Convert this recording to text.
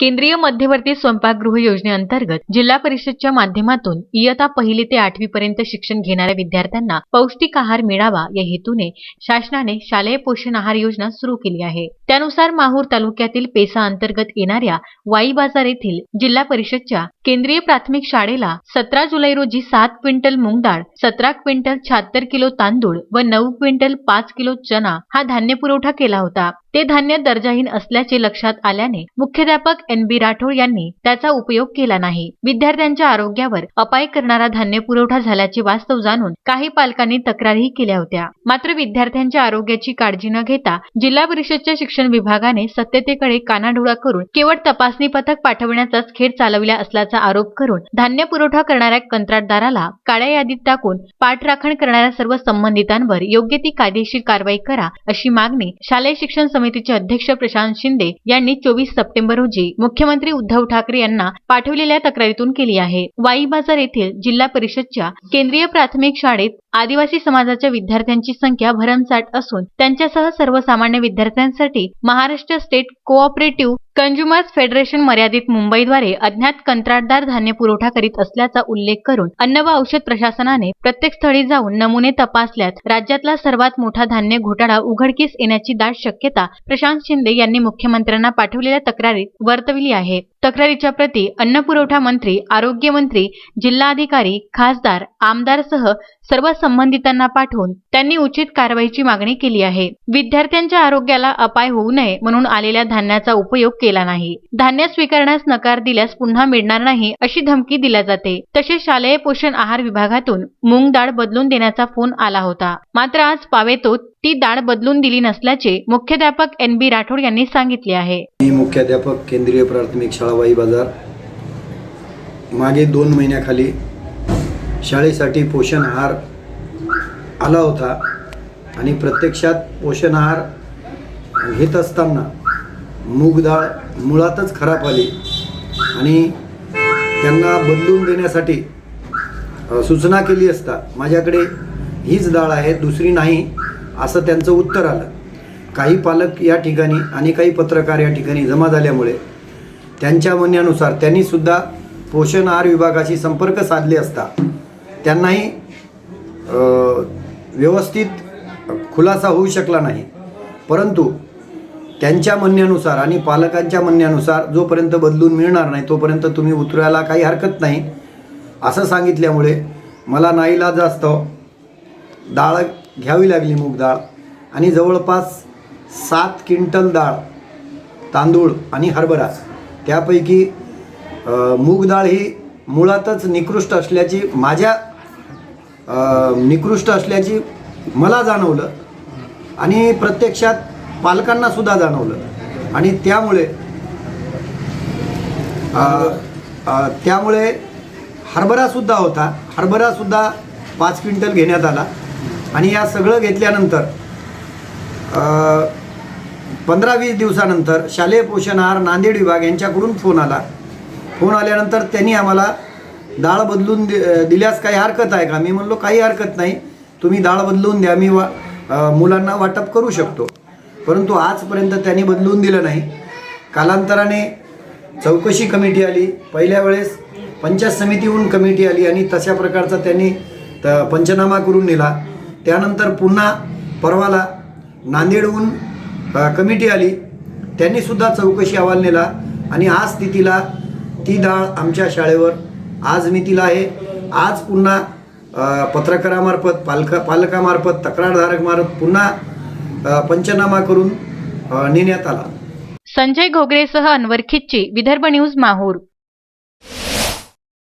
केंद्रीय मध्यवर्ती स्वयंपाकगृह योजनेअंतर्गत जिल्हा परिषदच्या माध्यमातून इयत्ता पहिली ते आठवी पर्यंत शिक्षण घेणाऱ्या विद्यार्थ्यांना पौष्टिक आहार मिळावा या हेतूने शासनाने शालेय पोषण आहार योजना सुरू केली आहे. त्यानुसार माहूर तालुक्यातील पेसा अंतर्गत येणाऱ्या वाई बाजार येथील जिल्हा परिषदच्या केंद्रीय प्राथमिक शाळेला सतरा जुलै रोजी सात क्विंटल मूग सतरा क्विंटल शहात्तर किलो तांदूळ व नऊ क्विंटल पाच किलो चना हा धान्य पुरवठा केला होता. ते धान्य दर्जाहीन असल्याचे लक्षात आल्याने मुख्याध्यापक एन बी राठोड यांनी त्याचा उपयोग केला नाही. विद्यार्थ्यांच्या आरोग्यावर अपाय करणारा धान्य पुरवठा झाल्याचे वास्तव जाणून काही पालकांनी तक्रारही केल्या होत्या. मात्र विद्यार्थ्यांच्या आरोग्याची काळजी न घेता जिल्हा परिषदच्या शिक्षण विभागाने सत्यतेकडे कानाडोळा करून केवळ तपासणी पथक पाठवण्याचाच खेळ चालविला असल्याचा आरोप करून धान्य पुरवठा करणाऱ्या कंत्राटदाराला काळ्या यादीत टाकून पाठराखण करणाऱ्या सर्व संबंधितांवर योग्य ती कायदेशीर कारवाई करा अशी मागणी शालेय शिक्षण समितीचे अध्यक्ष प्रशांत शिंदे यांनी चोवीस सप्टेंबर रोजी मुख्यमंत्री उद्धव ठाकरे यांना पाठवलेल्या तक्रारीतून केली आहे. वाई बाजार येथील जिल्हा परिषदच्या केंद्रीय प्राथमिक शाळेत आदिवासी समाजाच्या विद्यार्थ्यांची संख्या भरमसाठ असून त्यांच्यासह सर्वसामान्य विद्यार्थ्यांसाठी Maharashtra state cooperative consumers federation मर्यादित मुंबईद्वारे अज्ञात कंत्राटदार धान्य पुरवठा करीत असल्याचा उल्लेख करून अन्न व औषध प्रशासनाने प्रत्येक स्थळी जाऊन नमुने तपासल्यात. राज्यातला सर्वात मोठा धान्य घोटाळा उघडकीस येण्याची दाट शक्यता प्रशांत शिंदे यांनी मुख्यमंत्र्यांना पाठवलेल्या तक्रारीत वर्तविली आहे. तक्रारीच्या प्रती अन्न पुरवठा मंत्री आरोग्य मंत्री जिल्हाधिकारी खासदार आमदारसह सर्व संबंधितांना पाठवून त्यांनी उचित कारवाईची मागणी केली आहे. विद्यार्थ्यांच्या आरोग्याला अपाय होऊ नये म्हणून आलेल्या धान्याचा उपयोग केला नाही. धान्य स्वीकारण्यास नकार दिल्यास पुन्हा मिळणार नाही अशी धमकी दिल्या जाते. तसेच शालेय पोषण आहार विभागातून मूग डाळ बदलून देण्याचा फोन आला होता. मात्र आज पावेतोत ती डाळ बदलून दिली नसल्याचे मुख्याध्यापक एन बी राठोड यांनी सांगितले आहे. मी मुख्याध्यापक केंद्रीय प्राथमिक शाळा वाई बाजार. मागे दोन महिन्याखाली शाळेसाठी पोषण आहार आला होता. आणि प्रत्यक्षात पोषण आहार घेत असताना मूग डाळ मुळातच खराब आली. आणि त्यांना बदलून देण्यासाठी सूचना केली असता माझ्याकडे हीच डाळ आहे दुसरी नाही असं त्यांचं उत्तर आलं. काही पालक या ठिकाणी आणि काही पत्रकार या ठिकाणी जमा झाल्यामुळे त्यांच्या म्हणण्यानुसार त्यांनीसुद्धा पोषण आहार विभागाशी संपर्क साधले असता त्यांनाही व्यवस्थित खुलासा होऊ शकला नाही. परंतु त्यांच्या म्हणण्यानुसार आणि पालकांच्या म्हणण्यानुसार जोपर्यंत बदलून मिळणार नाही तोपर्यंत तुम्ही उतरायला काही हरकत नाही. असं सांगितल्यामुळे मला नाईला जास्त डाळ घ्यावी लागली मूग डाळ आणि जवळपास सात क्विंटल डाळ तांदूळ आणि हरभरा. त्यापैकी मूग डाळ ही मुळातच निकृष्ट असल्याची माझ्या निकृष्ट असल्याची मला जाणवलं आणि प्रत्यक्षात पालकांना सुद्धा जाणवलं. आणि त्यामुळे त्यामुळे हरभरासुद्धा होता. हरभरासुद्धा पाच क्विंटल घेण्यात आला. आणि या सगळं घेतल्यानंतर पंधरा वीस दिवसानंतर शालेय पोषण आहार नांदेड विभाग यांच्याकडून फोन आला. फोन आल्यानंतर त्यांनी आम्हाला डाळ बदलून दि दिल्यास काही हरकत आहे का? मी म्हणलो काही हरकत नाही. तुम्ही डाळ बदलून द्या. मी वा मुलांना वाटप करू शकतो. परंतु आजपर्यंत त्यांनी बदलून दिलं नाही. कालांतराने चौकशी कमिटी आली. पहिल्या वेळेस पंचायत समितीहून कमिटी आली आणि तशा प्रकारचा त्यांनी त पंचनामा करून नेला. त्यानंतर पुन्हा परवाला नांदेडहून कमिटी आली. त्यांनीसुद्धा चौकशी अहवाल नेला आणि आज स्थितीला ती डाळ आमच्या शाळेवर आज मितीला आहे. आज पुन्हा पत्रकारामार्फत पालका पालकामार्फत तक्रारधारकमार्फत पुन्हा पंचनामा करून नेण्यात आला. संजय घोगरेसह अनवर खिच्ची विदर्भ न्यूज माहूर.